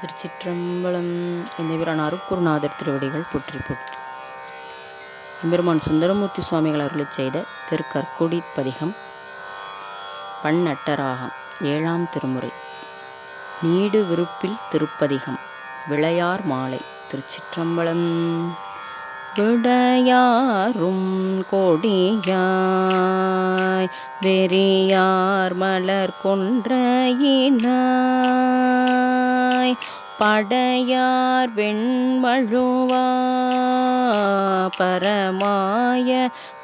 திருச்சிற்றம்பலம் எந்தபிரான் அருக்குருநாதர் திருவடிகள் போற்றி போற்றி. எம்பெருமான் சுந்தரமூர்த்தி சுவாமிகள் அருளிச் செய்த திருக்கற்குடி பதிகம் பன்னட்டராகம் ஏழாம் திருமுறை. நீடு விருப்பில் திருப்பதிகம் விளையார் மாலை திருச்சிற்றம்பலம். விடையாரும் கொடியாய் வெறியார் மலர் கொன்றையினாய் படையார் வெண்மழுவா பரமாய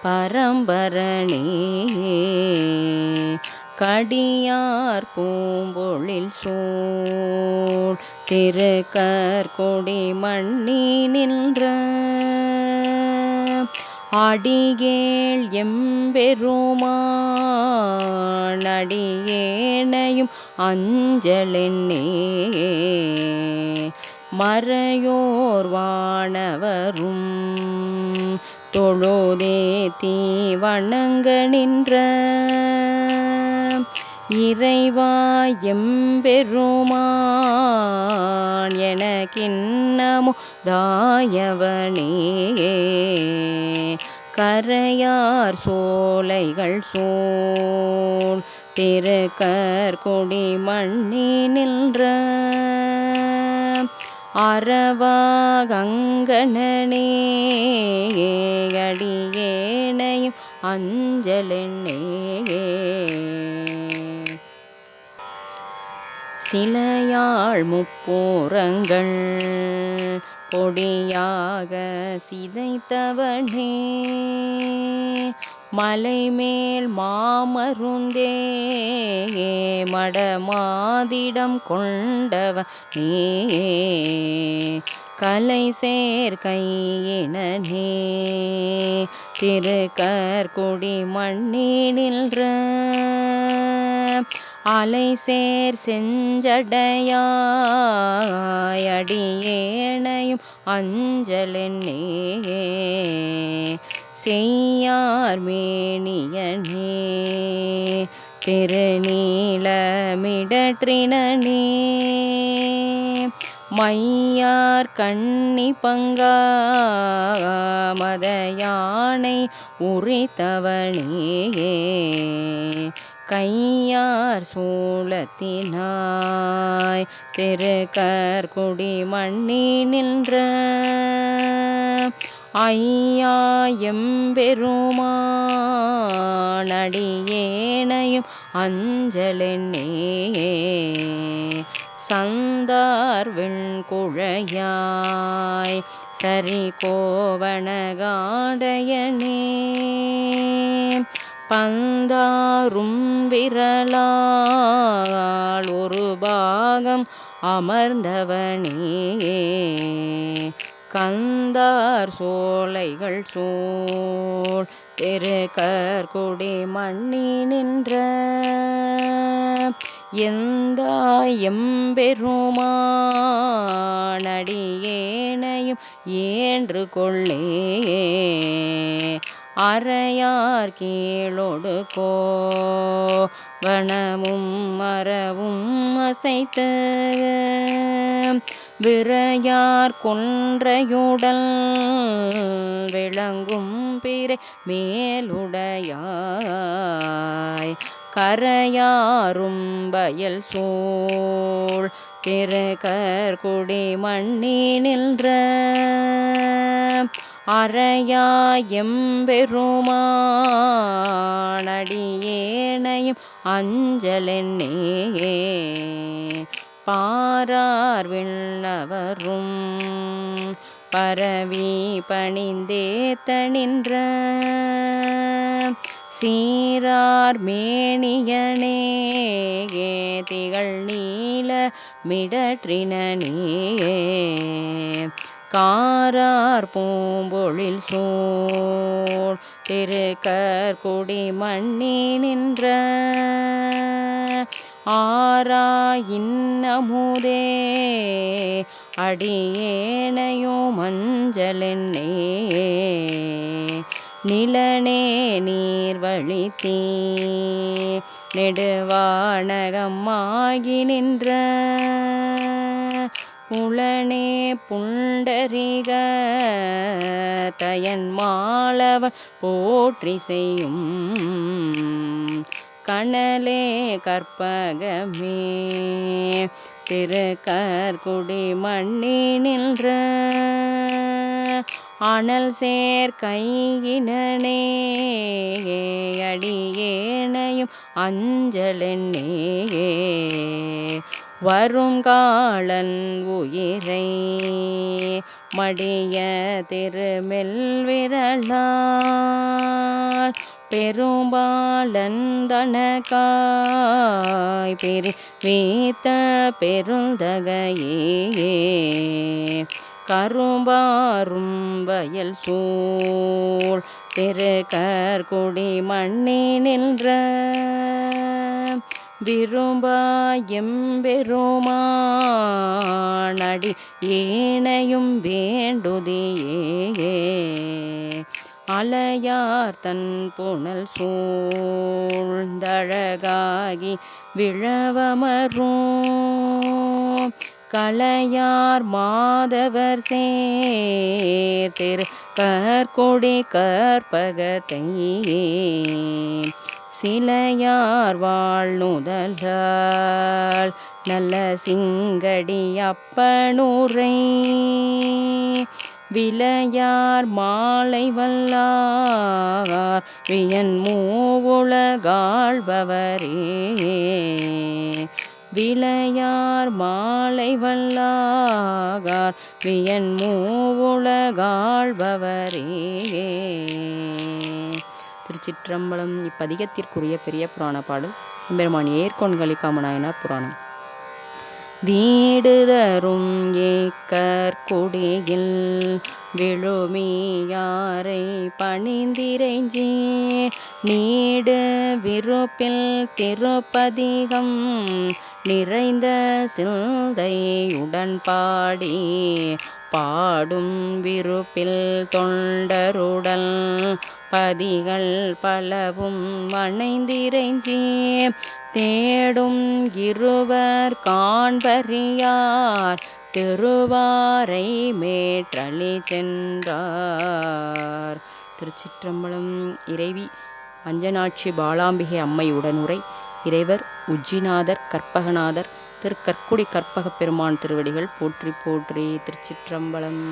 பரம்பரணே கடியார் பூம்பொழில் சூழ் திருக்கற்கொடி மண்ணி நின்ற. அடியேள் எம்பெருமான் அடியேனையும் அஞ்சலென்னே மறையோர் வானவரும் தொழுதே தீ வணங்க நின்ற இறைவாயம் பெருமான் எனக்கின்னமோ தாயவனே கரையார் சோலைகள் சோல் திருக்கற்கொடி மண்ணி நின்ற. அறவாகங்கணனே அடியேனையும் அஞ்சலென்னே சிலையாழ் முப்போரங்கள் பொடியாக சிதைத்தவனே. மலைமேல் மாமருந்தே மடமாதிடம் கொண்டவனே கலை சேர் கையினே திருக்கற்குடி மண்ணி நின்ற. அலை சேர் செஞ்சடையாயடியேனையும் அஞ்சலென்னே செய்யார் மேனியனே திருநீலமிடற்றினே மையார் கண்ணி பங்கா மத யானை உரித்தவனே கையார் சூளத்தினாய் திருக்கற்குடி மண்ணி நின்ற ஐயா எம்பெருமான் அஞ்சலென்னே சந்தார் குழையாய் சரி கோவணகாடையனே பந்தாரும் விரலால் ஒரு பாகம் அமர்ந்தவனே. கந்தார் சோலைகள் சோழ் திருக்கற்குடி மண்ணி நின்ற. எந்த எம்பெருமானடியேனையும் ஏன்று கொள்ளே அறையார் கீழொடு கோ வனமும் மரவும் அசைத்து விரையார் கொன்றையுடல் விளங்கும் பிறை மேலுடையாய். கரையாரும் வயல் சூழ் திருக்கற்குடி மண்ணி நின்ற அறையாயம் எம்பெருமானடியேனையும் அஞ்சலென்னே பாரார் விண்ணவரும் பரவி பணிந்தேத்த நின்ற சீரார் மேனியனே திகழ் நீல மிடற்றினே காரார் பூம்பொழில் சோழ் திருக்கற்குடி மண்ணி நின்ற ஆரா இன்னமுதே அடியேனையோ மஞ்சளென்னே நிலனே நீர்வழித்தீ நெடுவானகமாகி நின்ற புலனே புண்டரிக தயன் மாலவன் போற்றி செய்யும் கணலே கற்பகமே. திருக்கற்குடி மண்ணி நின்ற அனல் சேர் கையினே அடியேனையும் அஞ்சலென்னே. வருங்காலன் உயிரை மடிய திருமெல் விரலால் பெரும்பாலன் தனக்காய் பெரு வீத்த பெருந்தகையே. கரும்பாரும் வயல் சூழ் திருக்கற்குடி மண்ணி நின்ற விரும்பாயம்பெருமானடி ஏனையும் வேண்டுதியே. அலையார் தன் புனல் சூழ்ந்தழகாகி விழவமரும் கலையார் மாதவர் சேர் திரு கற்கொடி கற்பகத்தை சிலையார் வாழ்நுதலால் நல்ல சிங்கடி அப்பனுரை. விளையார் மாலை வல்லார் வியன் மூவுலகாழ்பவரே விளையார் மாலை வல்லாகார் வியன் மூவுலகாழ்பவரே திருச்சிற்றம்பலம் இப்பதிகத்திற்குரிய பெரிய புராண பாடல் பெருமான் ஏற்கொண்களி காமநாயனார் புராணம். வீடுதரும் ஏக்கற்குடியில் விழுமியாரை பணிந்திரைஞ்சி நீடு விருப்பில் திருப்பதிகம் நிறைந்த சிந்தையுடன் பாடி பாடும் விருப்பில் தொண்டருடல் பதிகள் பலவும் வணைந்திரைஞ்சி தேடும் இருவர் காண்பறியார் திருவாரை மேற்றளி சென்றார். திருச்சிற்றம்பலம் இறைவி அஞ்சனாட்சி பாலாம்பிகை அம்மை உடனுரை இறைவர் உஜ்ஜிநாதர் கற்பகநாதர் திருக்கற்குடி கற்பகப் பெருமான் திருவடிகள் போற்றி போற்றி திருச்சிற்றம்பலம்.